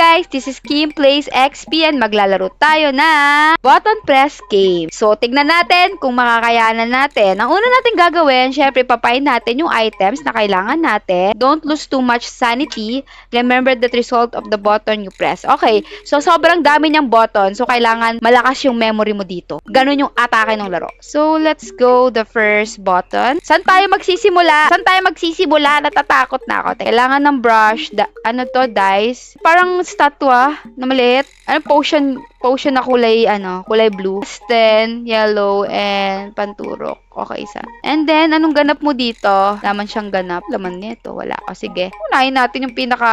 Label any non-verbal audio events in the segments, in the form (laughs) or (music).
guys, this is Kim Plays XP and maglalaro tayo na button press game. So, tignan natin kung makakayanan natin. Ang una natin gagawin, syempre papain natin yung items na kailangan natin. Don't lose too much sanity. Remember the result of the button you press. Okay, so sobrang dami niyang button. So, kailangan malakas yung memory mo dito. Ganun yung atake ng laro. So, let's go the first button. Saan tayo magsisimula? Saan tayo magsisimula? Natatakot na ako. Kailangan ng brush. Da- ano to? Dice. Parang statwa na maliit. Ano? Potion. Potion na kulay, ano, kulay blue. Then, yellow, and panturok. Okay, isa. And then, anong ganap mo dito? Laman siyang ganap. Laman nito. Wala. O, sige. Unahin natin yung pinaka,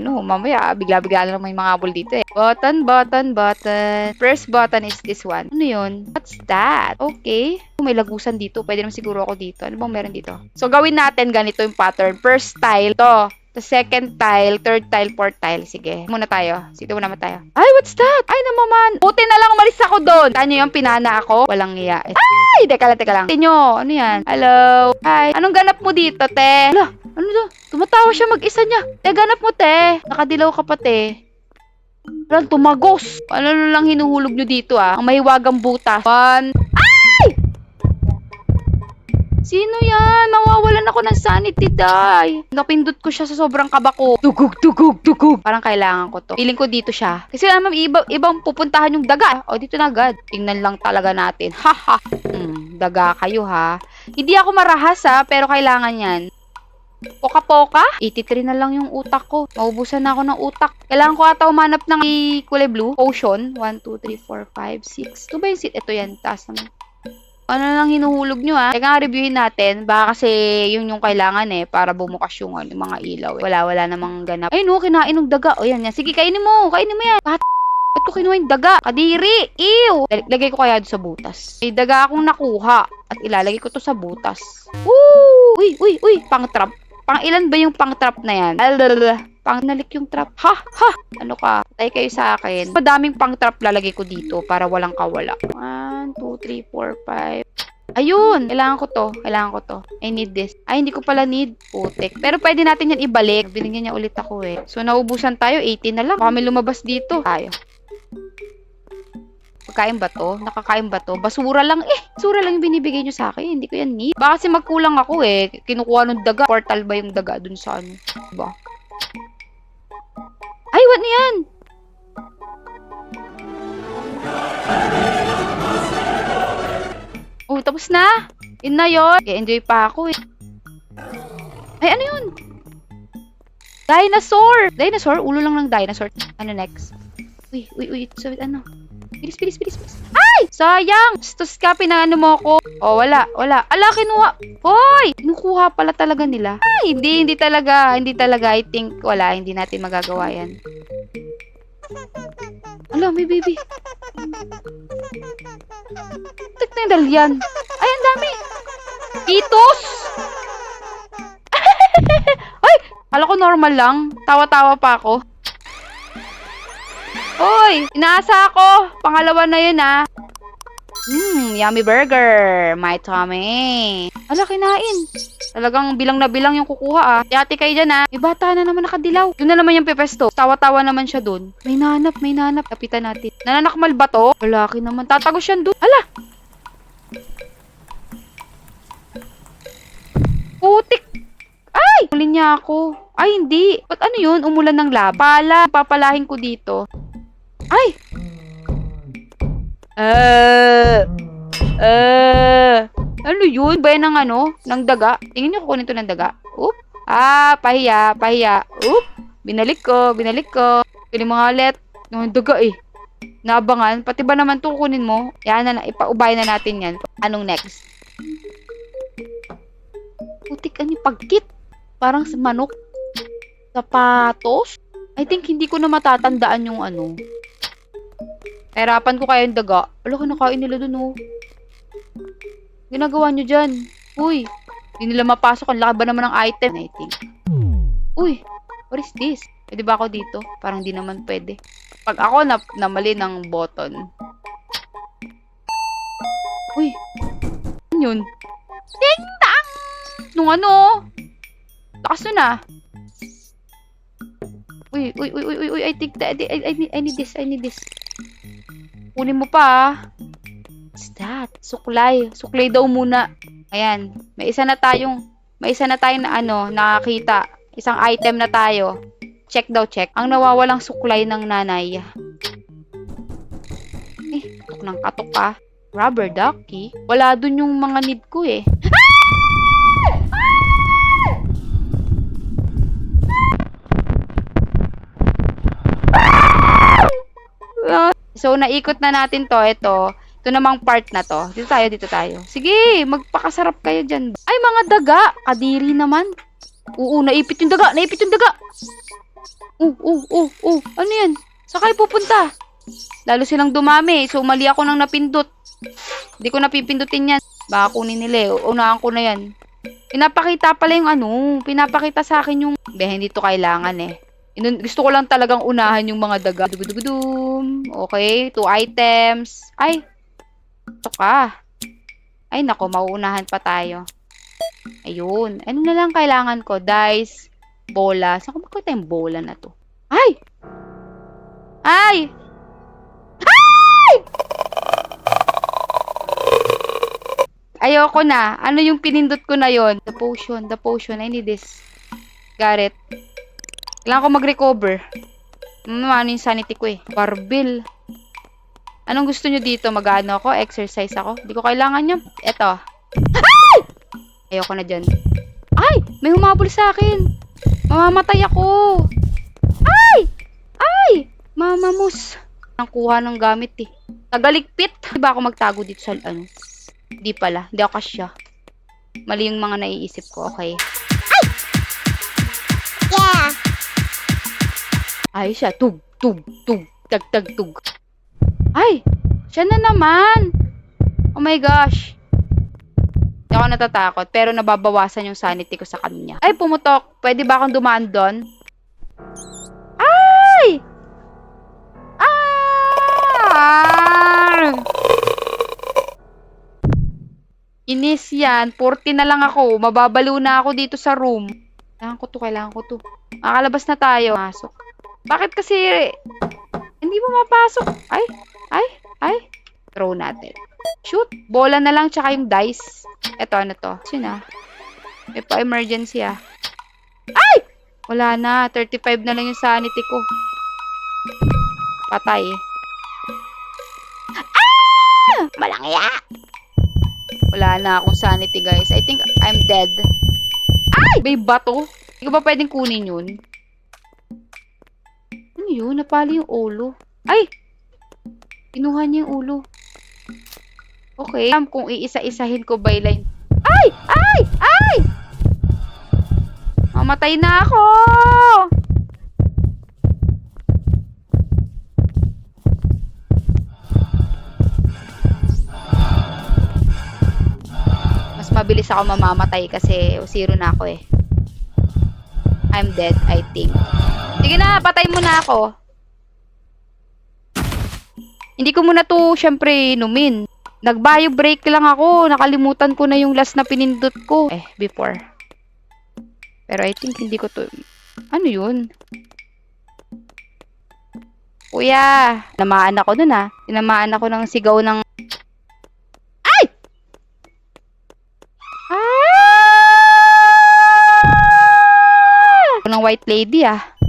ano, mamaya, bigla-bigla na lang may mga habol dito eh. Button, button, button. First button is this one. Ano yun? What's that? Okay. Oh, may lagusan dito. Pwede naman siguro ako dito. Ano bang meron dito? So, gawin natin ganito yung pattern. First tile, to. The second tile, third tile, fourth tile. Sige. Muna tayo. Sige muna tayo. Ay, what's that? Ay, namaman. Buti na lang umalis ako doon. Ano yung pinana ako? Walang iya. Ay, teka lang, teka lang. Tinyo, ano yan? Hello? Hi. Anong ganap mo dito, te? Ala, ano to? Tumatawa siya mag-isa niya. Te, ganap mo, te. Nakadilaw ka pa, te. Walang tumagos. Ano lang hinuhulog nyo dito, ah? Ang mahiwagang butas. One. Ay! Sino yan? Nawawalan ako ng sanity, day. Napindot ko siya sa sobrang kaba ko. Tugug, tugug, tugug. Parang kailangan ko to. Feeling ko dito siya. Kasi naman, iba, ibang pupuntahan yung daga. O, dito na agad. Tingnan lang talaga natin. Ha, ha. Hmm, daga kayo, ha. Hindi ako marahas, ha, pero kailangan yan. Poka-poka? 83 na lang yung utak ko. Maubusan na ako ng utak. Kailangan ko ata umanap ng kulay blue. Potion. 1, 2, 3, 4, 5, 6. Ito ba yung? Ito yan. Taas naman. Ano lang hinuhulog nyo ha? Teka reviewin natin. Baka kasi yun yung kailangan eh. Para bumukas yung ano, mga ilaw eh. Wala, wala namang ganap. Ay no, kinain ng daga. O yan yan. Sige, kainin mo. Kainin mo yan. Ba't Ba't ko kinuha yung daga? Kadiri! Ew! Lag- Lagay ko kaya doon sa butas. May daga akong nakuha. At ilalagay ko to sa butas. Woo! Uy, uy, uy! Pang trap. Pang ilan ba yung pang trap na yan? Alalala. Pang nalik yung trap. Ha! Ha! Ano ka? Tay kayo sa akin. Madaming pang trap lalagay ko dito para walang kawala. 1, 2, 3, 4, 5. Ayun! Kailangan ko to. Kailangan ko to. I need this. Ay, hindi ko pala need. Putik. Pero pwede natin yan ibalik. Binigyan niya ulit ako eh. So, naubusan tayo. 18 na lang. May lumabas dito. Tayo. Pagkain ba to? Nakakain ba to? Basura lang eh. Basura lang yung binibigay nyo sa akin. Hindi ko yan need. Baka kasi magkulang ako eh. Kinukuha ng daga. Portal ba yung daga dun sa ano? Diba? Ay, what na yan? Oh, tapos na. Yun na yun. enjoy pa ako eh. Ay, ano yun? Dinosaur! Dinosaur? Ulo lang ng dinosaur. Ano next? Uy, uy, uy. So, ano? Bilis, bilis, bilis, bilis. Ay! Sayang! Stos ka, pinaano mo ko. Oh, wala, wala. Ala, kinuha. Hoy! Kinukuha pala talaga nila. Ay, hindi, hindi talaga. Hindi talaga. I think, wala. Hindi natin magagawa yan. Ala, may baby. Tek na yung dalyan. Ay, ang dami. Itos! Ay! (laughs) Kala ko normal lang. Tawa-tawa pa ako. Hoy! Inaasa ako! Pangalawa na yun ah. Hmm, yummy burger. My tummy. Ala, kinain. Talagang bilang na bilang yung kukuha ah. Yati kayo dyan ah. May bata na naman nakadilaw. Yun na naman yung pepesto. Tawa-tawa naman siya dun. May nanap, may nanap. Kapitan natin. Nananakmal ba to? Lalaki naman. Tatagos yan dun. Ala! Putik! Ay! Huli niya ako. Ay, hindi. Ba't ano yun? Umulan ng lava. Pala. Papalahin ko dito. Ay! Eh... Eh... Ano yun? Ba yan ng ano? Ng daga? Tingin niyo kukunin to ng daga. Oop. Ah, pahiya, pahiya. Oop. Binalik ko, binalik ko. Pili mga ulit. Ng daga eh. Naabangan. Pati ba naman to kukunin mo? Yan na, ipaubay na natin yan. Anong next? Putik ano yung pagkit. Parang manok. Sapatos? I think hindi ko na matatandaan yung ano. Hirapan ko kaya yung daga. Wala ko nakain nila dun oh. Ginagawa nyo dyan. Uy. Hindi nila mapasok. Ang laki ba naman ng item? I think. Uy. What is this? Pwede ba ako dito? Parang di naman pwede. Pag ako na namali ng button. Uy. Ano yun? Ding dang! Nung ano? Lakas nun ah. Uy, uy, uy, uy, uy, I think that, I, I, I, I need this, I need this. Kunin mo pa, ah. What's that? Suklay. Suklay daw muna. Ayan. May isa na tayong, may isa na tayong na ano, nakakita. Isang item na tayo. Check daw, check. Ang nawawalang suklay ng nanay. Eh, katok ng katok pa. Rubber ducky? Wala dun yung mga need ko eh. So, naikot na natin to. Ito. Ito namang part na to. Dito tayo, dito tayo. Sige, magpakasarap kayo dyan. Ay, mga daga. Kadiri naman. Oo, naipit yung daga. Naipit yung daga. Oh, oh, oh, oh. Ano yan? Saan kayo pupunta? Lalo silang dumami. So, mali ako nang napindot. Hindi ko napipindutin yan. Baka kunin nila eh. Unahan ko na yan. Pinapakita pala yung ano. Pinapakita sa akin yung... Be, hindi to kailangan eh. Inun- gusto ko lang talagang unahan yung mga daga. Dugudugudum. Okay, two items. Ay, ito ka. Ay, nako, mauunahan pa tayo. Ayun. Ano na lang kailangan ko? Dice, bola. Saan ko makita yung bola na to? Ay! Ay! Ay! Ayoko na. Ano yung pinindot ko na yon? The potion, the potion. I need this. Got it. Kailangan ko mag-recover. Hmm, ano yung sanity ko eh. Barbil. Anong gusto nyo dito? Mag-ano ako? Exercise ako? Hindi ko kailangan yun. Eto. Ay! Ayoko na dyan. Ay! May humabol sa akin. Mamamatay ako. Ay! Ay! Mamamus. Ang kuha ng gamit eh. Tagaligpit. Di ba ako magtago dito sa ano? Di pala. Di ako kasya. Mali yung mga naiisip ko. Okay. Yeah. Ay, siya. Tug, tug, tug. Tag, tag, tug. Ay! Siya na naman! Oh my gosh. Hindi ako natatakot, pero nababawasan yung sanity ko sa kanya. Ay, pumutok. Pwede ba akong dumaan doon? Ay! Ah! Inis yan. 40 na lang ako. Mababalo na ako dito sa room. Kailangan ko to, kailangan ko to. Makalabas na tayo. Masok. Bakit kasi hindi mo mapasok? Ay, ay, ay. Throw natin. Shoot. Bola na lang tsaka yung dice. Eto, ano to? Sino ah? May pa-emergency ah. Ay! Wala na. 35 na lang yung sanity ko. Patay. Ah! Malangya. Wala na akong sanity, guys. I think I'm dead. Ay! May bato. Hindi ko ba pwedeng kunin yun? Yun? Napali yung ulo. Ay! Kinuha niya yung ulo. Okay. Alam kung iisa-isahin ko by line. Ay! Ay! Ay! Mamatay na ako! Mas mabilis ako mamamatay kasi zero na ako eh. I'm dead, I think. Sige na, patay mo na ako. Hindi ko muna to, syempre, inumin. Nag-bio break lang ako. Nakalimutan ko na yung last na pinindot ko. Eh, before. Pero I think hindi ko to... Ano yun? Kuya, namaan ako dun ah. Tinamaan ako ng sigaw ng... Ay! Ah! ng white lady ah.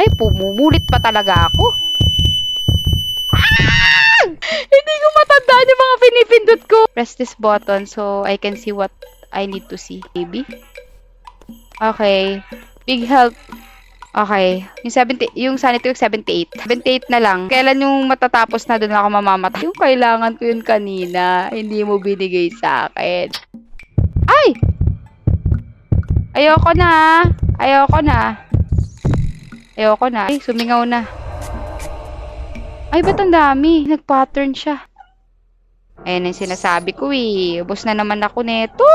Ay, pumumulit pa talaga ako. Ah! Hindi ko matandaan yung mga pinipindot ko. Press this button so I can see what I need to see. Maybe? Okay. Big help. Okay. Yung 70, yung sanity ko 78. 78 na lang. Kailan yung matatapos na doon ako mamamatay? Yung kailangan ko yun kanina. Hindi mo binigay sa akin. Ay! Ayoko na. Ayoko na. Ayoko na. Ay, sumingaw na. Ay, ba't ang dami? Nag-pattern siya. Ayan ang sinasabi ko eh. Ubus na naman ako neto.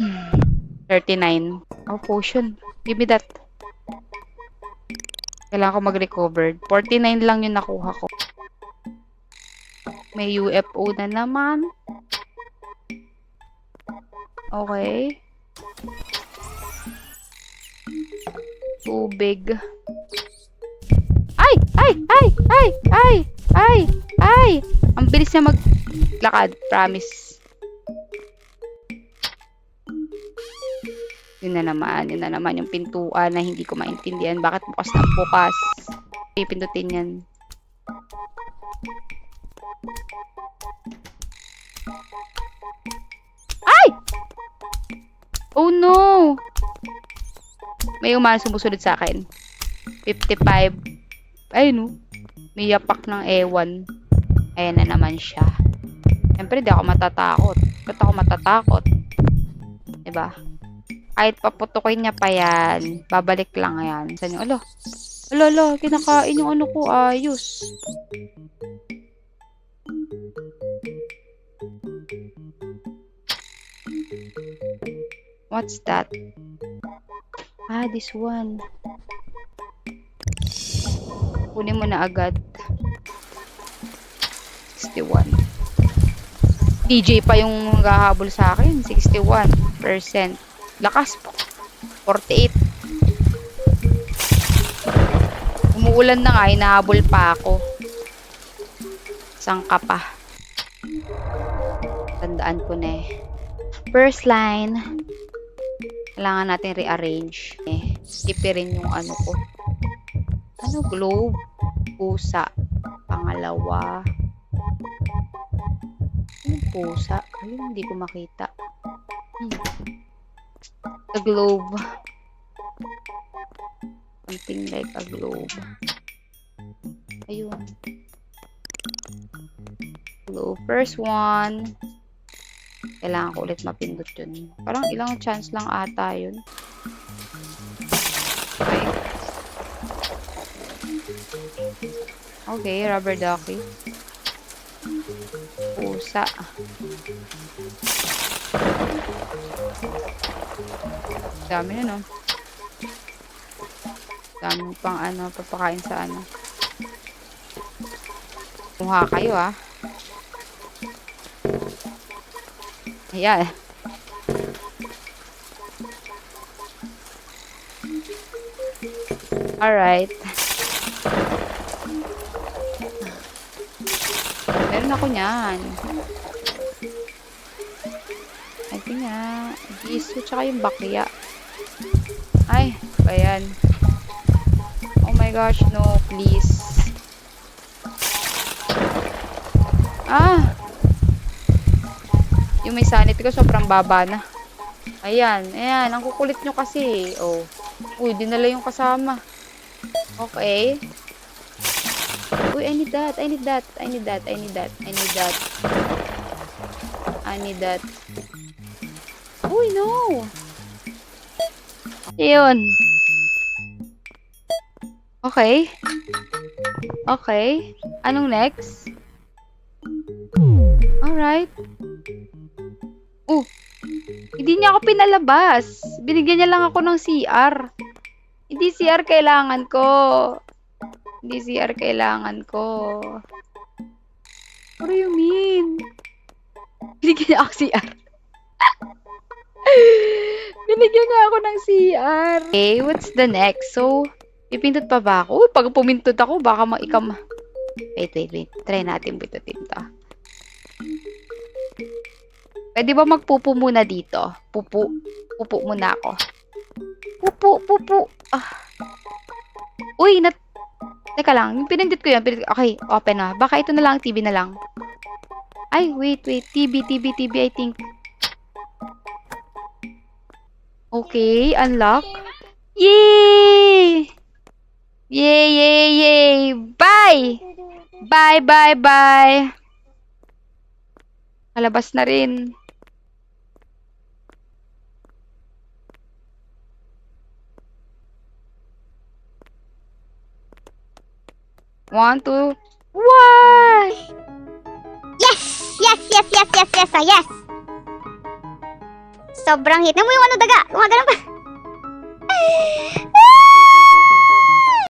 Hmm. 39. Oh, potion. Give me that. Kailangan ko mag-recover. 49 lang yung nakuha ko. May UFO na naman. Okay. Tubig. Ay! Ay! Ay! Ay! Ay! Ay! Ay! Ang bilis niya maglakad. Promise. Yun na naman. Yun na naman yung pintuan na hindi ko maintindihan. Bakit bukas na bukas? Pipindutin yan. Ay! Oh no! May umano sumusunod sa akin. 55. Ayun no. May yapak ng ewan. Ayan na naman siya. Siyempre, di ako matatakot. Ba't ako matatakot? Diba? Kahit paputukin niya pa yan, babalik lang yan. Saan yung, alo, alo, alo, kinakain yung ano ko, ayos. What's that? Ah, this one. Kunin mo na agad. 61. DJ pa yung gahabol sa akin. 61%. Lakas po. 48. Umuulan na nga, hinahabol pa ako. Saan ka pa? Tandaan ko na eh. First line. Kailangan natin rearrange. Eh, ipirin yung ano ko. Ano, globe? Pusa. Pangalawa. Anong pusa? Ayun, hindi ko makita. Hmm. The globe. Something like a globe. Ayun. Globe. First one. Kailangan ko ulit mapindot yun. Parang ilang chance lang ata yun. Okay. Okay, rubber ducky. Pusa. Dami na, no? Dami pang ano, papakain sa ano. Kumuha kayo, ah. Ayan. Alright. Meron ako niyan. Ito nga. Giso tsaka yung bakya. Ay, ba? Oh my gosh, no, please. Ah! May sanity ko sobrang baba na. Ayan, ayan. Ang kukulit nyo kasi. Oh. Uy, dinala yung kasama. Okay. Uy, I need that. I need that. I need that. I need that. I need that. I need that. Uy, no. Yun. Okay. Okay. Anong next? Alright. Oh, hindi niya ako pinalabas. Binigyan niya lang ako ng CR. Hindi CR kailangan ko. Hindi CR kailangan ko. What do you mean? Binigyan niya ako CR. (laughs) Binigyan niya ako ng CR. Okay, what's the next? So, pipindot pa ba ako? Uy, pag pumindot ako, baka maikam... Wait, wait, wait. Try natin pindutin to. Pwede ba magpupo muna dito? Pupu. Pupo muna ako. Pupo, pupo. Ah. Uy, nat... Teka lang, yung pinindot ko yan. Pinindot... Okay, open na. Baka ito na lang, TV na lang. Ay, wait, wait. TV, TV, TV, I think. Okay, unlock. Yay! Yay, yay, yay! Bye! Bye, bye, bye! Kalabas na rin. One, two, one! Yes! Yes, yes, yes, yes, yes, ah, yes! Sobrang hit. Mo yung ano daga. Gumagano pa. (laughs)